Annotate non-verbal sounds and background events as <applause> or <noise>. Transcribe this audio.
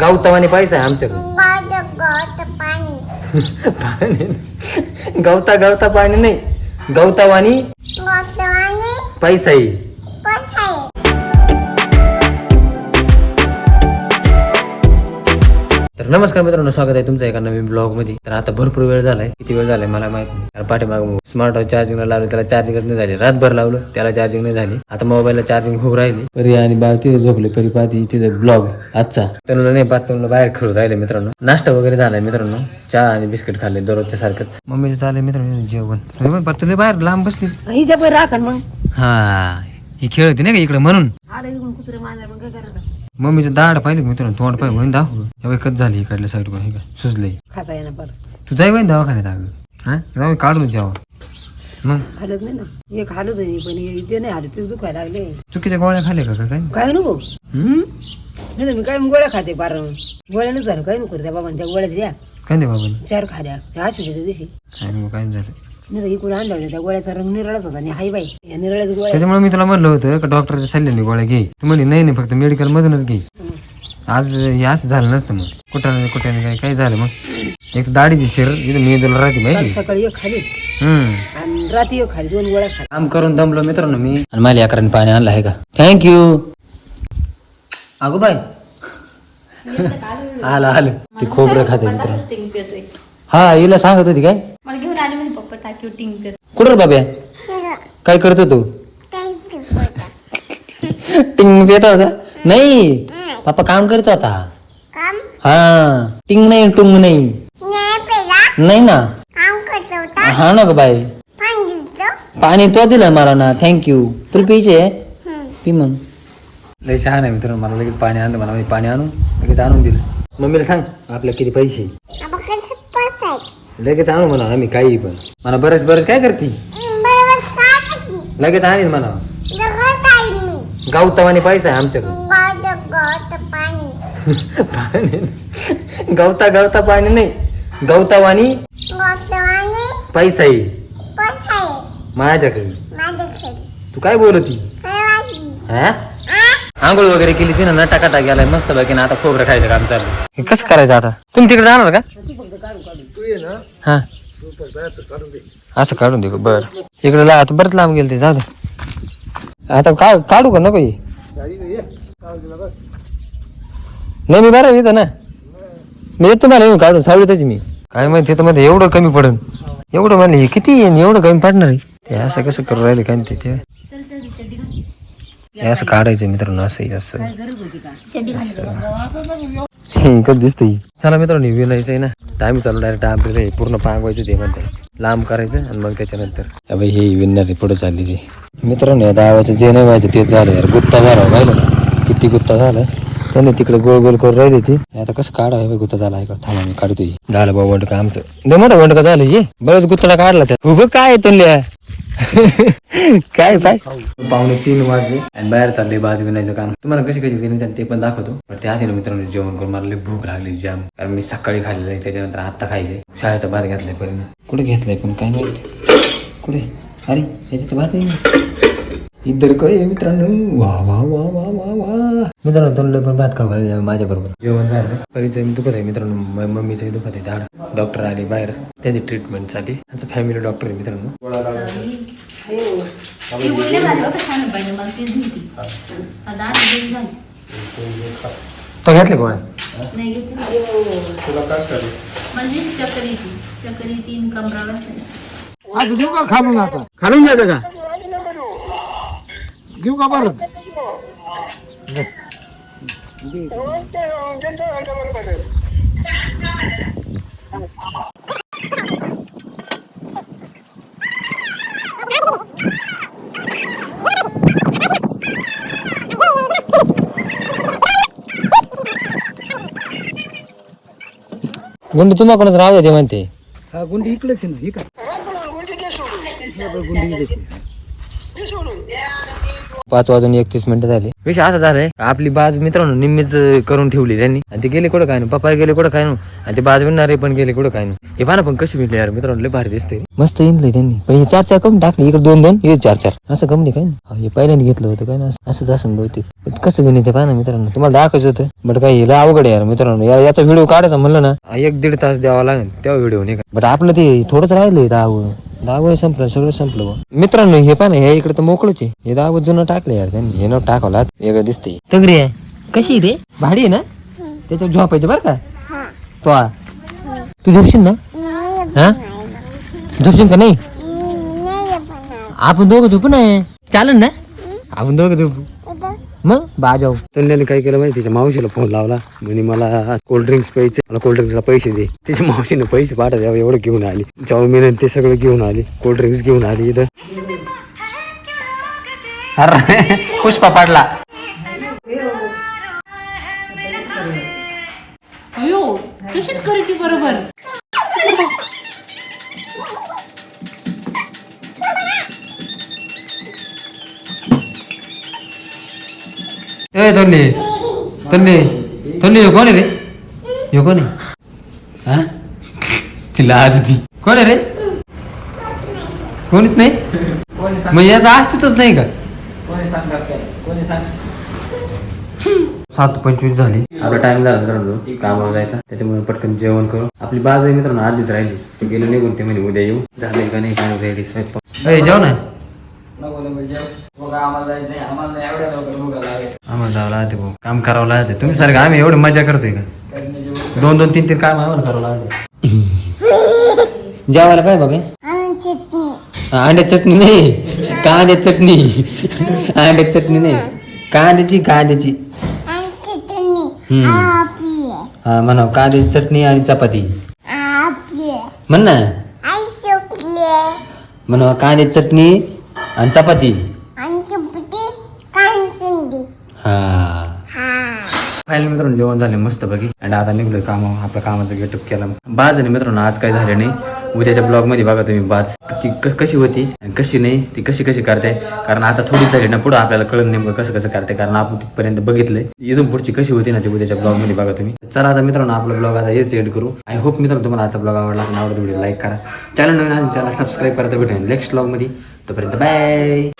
गावतावानी पैसा आहे आमच्याकडे. पाणी गवता गवता पाणी नाही. गवतावानी पैसा आहे. नमस्कार मित्रांनो स्वागत आहे तुमचं एका नवीन ब्लॉगमध्ये तर आता भरपूर वेळ झालाय. किती वेळ झालाय मला माहीत नाही. पाठीमाग स्मार्ट वॉच चार्जिंगला लावलं त्याला चार्जिंगच नाही झाली. रातभर लावलं त्याला चार्जिंग नाही झाली. आता मोबाईलला चार्जिंग खूप राहिली. परी आणि बाळ तिथे झोपले परी पाहती तिथे ब्लॉग आजचा. तरुण नाही पाहत तरुण बाहेर खेळून राहिले मित्रांनो. नाश्ता वगैरे झालाय मित्रांनो. चहा आणि बिस्किट खाल्ले दररोजच्या सारखंच. मम्मीचं चाललंय मित्रांनो जेवण. तुला बाहेर लांब बसली. राखण मग. हा. ही खेळ होती नाही का इकडे म्हणून? आलं इकडून कुत्रे मांजर मग काय करायचं मम्मीचं दाढ पाहिलं मित्रांनो? तोंड पाहिजे म्हणून दाखव. हे कच झाली इकडल्या साईड हे का सुजले खाता येणार पर तू जाई बाई दवाखान्यात अगं. हा? जाऊ काढून जेव्हा मग? हालत नाही ना. एक हालत नाही पण हे- ते नाही हालत ते दुखायला लागले. चुकीच्या गोळ्या खाल्ल्या का काय? काय नको? हम्म? नाही तर मी काय गोळ्या खाते पार गोळ्या नाही झालं काय नको त्या बाबांच्या गोळ्या द्या काय नाही बाबा. चार त्या आशू त्या दिवशी काय नाही काय नाही झालं. नाही होत्या. त्या गोळ्याचा रंग निराळाच होता. आणि हाय बाई या गोळ्या. त्याच्यामुळे मी तुला म्हणलं होतं का डॉक्टरच्या सल्ल्याने गोळ्या घे. तू म्हणली नाही नाही फक्त मेडिकल मधूनच घे. आज हे असं झालं नसतं मग. कुठं कुठे काय काय झालं मग? एक दाढीची शिर इथं मेंदूला राहते माहिती सकाळी एक खाली. हम्म. आणि रात्री एक खाली. दोन गोळ्या खाली. काम करून दमलो मित्रांनो मी. आणि माझ्या अकराने पाणी आणलं आहे का? थँक्यू अगो बाय आलं आलं. ते खोबरं खाते मित्रांनो. हा हिला सांगत होती काय? मला घेऊन आले म्हणे पप्पा टिंग कुठं रे बाब्या? काय करतो तू? टिंग पेत होता? नाही. पप्पा काम करतो आता. हा. टिंग नाही टुंग नाही. नाही ना. हा ना ग बाय पाणी तो दिलं मला ना. थँक्यू तुला प्यायचे पी मग. लय छान आहे मित्रांनो मला लगेच पाणी आणलं मला मी पाणी आणून लगेच आणून दिलं. मम्मीला सांग आपल्या किती पैसे? लगेच आणू म्हणा आम्ही काही पण. मला बरेच बरेच काय करते? लगेच आणीन म्हणा. गावतावानी पैसा आहे आमच्याकडे. पाणी. गवता गवता पाणी नाही. गवतावानी पैसा आहे. माझ्याकडे. तू काय बोलती? हा? आंघोळ वगैरे केली तिनं ना टाका गेलाय मस्त बाकी ना आता खोबरं खायचं काम चालू हे कसं करायचं आता? तुम्ही तिकडे जाणार का? हा. असं काढून दे बर. इकडे ला आता बरंच लांब गेलं ते जाऊ दे. आता का काढू का नको नाही मी बरं येतं ना. मी येतो मला येऊन काढून सावलीतच मी. काय माहिती तिथं मध्ये एवढं कमी पडन. एवढं म्हणलं हे किती येईन एवढं कमी पडणार आहे? ते असं कसं करू राहिले काय ते ते? हे असं काढायचं मित्रांनो असं. असं. <laughs> हे कधी दिसतंय. चला मित्रांनो विनायचं आहे ना. आम्ही चालू डायरेक्ट आपल्याला पूर्ण पांगवायचं ते म्हणते लांब करायचं आणि मग त्याच्यानंतर. अबे हे विनणार पुढे चालली ती. मित्रांनो या दावाचं जे नाही व्हायचं तेच झालं. यार गुत्ता झाला पाहिलं ना? किती गुत्ता झाला. त्याने तिकडे गोल गोल करून राहिली ती. आता कसं काढावं? गुत्ता झाला. आहे का थांबा मी काढतोय. झालं बाबा वंडका आमचं. मोठा वंडका झालं ये बरंच गुत्ता काढला त्या उभं काय तुल्या <laughs> काय पाय पावणे तीन वाजले. आणि बाहेर चालले बाज विनायचं काम. तुम्हाला कशी कशी विनायचं ते पण दाखवतो. पण त्या आधी ना मित्रांनो जेवण करून मला भूक लागली जाम. कारण मी सकाळी खाल्लेलं त्याच्यानंतर आत्ता खायचंय. शाळेचा भात घेतलाय पण. कुठे घेतलाय पण? काय माहिती? कुठे? अरे याच्यात भात आहे इधर काय मित्रांनो? वा वा वा वा वा वा मित्रांनो तुम्हाला पण भात खाऊ घालायला माझ्या बरोबर जेवण झालं. परिचय दुखत आहे मित्रांनो. म- मम्मीचंही दुखत आहे. दाड डॉक्टर आले बाहेर. त्याची ट्रीटमेंटसाठी त्यांचं फॅमिली डॉक्टर आहे मित्रांनो. ती बोलले भारी बघा छान पाहिजे. मला तेच भीती आता आठ दिवस झाले. तो घेतले गोळ्या? नाही घेतली. चक्कर येते चक्कर येते. आज घेऊ का खालून आता. खालून जातं का? घेऊ का बरं? गुंडी तुम्हा कोणाच राहू दे म्हणते. हा गुंडी इकडेच आहे ना ही का गुंडी इकडेच आहे. पाच वाजून एकतीस मिनिटं झाले. विषय असा झालाय आपली बाज मित्रांनो निम्मीच करून ठेवली त्यांनी. आणि ते गेले कुठं काय नाही पप्पा गेले कुठं काय नाही आणि ते बाज विणणारे पण गेले कुठं काय नाही. हे पाना पण कशी विणले यार मित्रांनो लय भारी दिसते मस्त विणले त्यांनी. पण हे चार चार कमी टाकले इकडे दोन दोन हे चार चार. असं कमी काय ना? हे पहिल्यांदा घेतलं होतं काय ना असंच असं बहुतेक. पण कसं विणायचं पाहा मित्रांनो. तुम्हाला दाखवायचं होतं बट काय हिला अवघड यार मित्रांनो. यार याचा व्हिडिओ काढायचा म्हणलं ना एक दीड तास द्यावा लागेल तेव्हा व्हिडिओ नाही का? बट आपलं ते थोडंच राहिलंय दहा दहावं संपलं सगळं संपलं बुवा. मित्रांनो हे पाहा ना हे इकडे तर मोकळच आहे. हे दहावं जुनं टाकलं यार त्यांनी. हे न टाकवला वेगळं दिसतंय. तगरी आहे. कशी रे? भाडी आहे ना? त्याच्यावर झोपायचं बरं का? तो आ. तू झोपशील ना? हा? झोपशील का नाही? आपण दोघं झोपू ना? चालन ना? आपण दोघं झोपू. मग बाजाव. त्यांनी काय केलं माहिती तिच्या मावशीला फोन लावला. म्हणे मला कोल्ड ड्रिंक्स प्यायचे मला कोल्ड ड्रिंक्सला पैसे दे. तिच्या मावशीने पैसे पाठवले. एवढं एवढं घेऊन आली. चाऊमिन ते सगळं घेऊन आली. कोल्ड ड्रिंक्स घेऊन आली इथं. अरे <laughs> पुष्पा पाडला ए तोंडली तोंडली ह्यो कोण आहे रे ह्यो कोण आहे हा तिला आज ती कोण आहे रे कोणीच नाही मग याचा अस्तित्वच नाही का सात पंचवीस झाली आपला टाइम झाला मित्रांनो कामावर जायचा त्याच्यामुळे पटकन जेवण करू. आपली बाज आहे मित्रांनो आधीच राहिली. ते गेले निघून ते म्हणे उद्या येऊ. झाले का नाही काय रेडी स्वयंपाक. ए जेवण आहे? आम्हाला जावं लागते भाऊ. काम करावं लागते. तुम्ही सारखं आम्ही एवढी मजा करतोय का? दोन दोन तीन तीन काम आम्हाला करावं लागते. जेवायला काय बाबा? अंड्या चटणी. नाही? कांद्या चटणी. अंड्या चटणी नाही? कांद्याची कांद्याची. हा म्हणा कांद्याची चटणी आणि चपाती. म्हण ना. म्हणा कांद्याची चटणी आणि चपाती हा फायनल मित्रांनो जेवण झाले मस्त बघी आणि आता निघलो काम आपल्या कामाचं गेटअप केला. बाज आणि मित्रांनो आज काय झाले नाही. उद्याच्या ब्लॉगमध्ये बघा तुम्ही बाज. ती कशी होती आणि कशी नाही ती कशी कशी करते. कारण आता थोडी झाली ना पुढं आपल्याला कळलं नेमकं कसं कसं करते. कारण आपण तिथपर्यंत बघितलंय. इथून पुढची कशी होती ना ती उद्याच्या ब्लॉगमध्ये बघा तुम्ही. चला आता मित्रांनो आपला ब्लॉग आता हेच एड करू. आय होप मित्रांनो तुम्हाला आजचा ब्लॉग आवडला आवडतो आवडत व्हिडिओ लाईक करा. चॅनल नवीन चॅनल सबस्क्राईब करता भेटेल नेक्स्ट ब्लॉगमध्ये तोपर्यंत बाय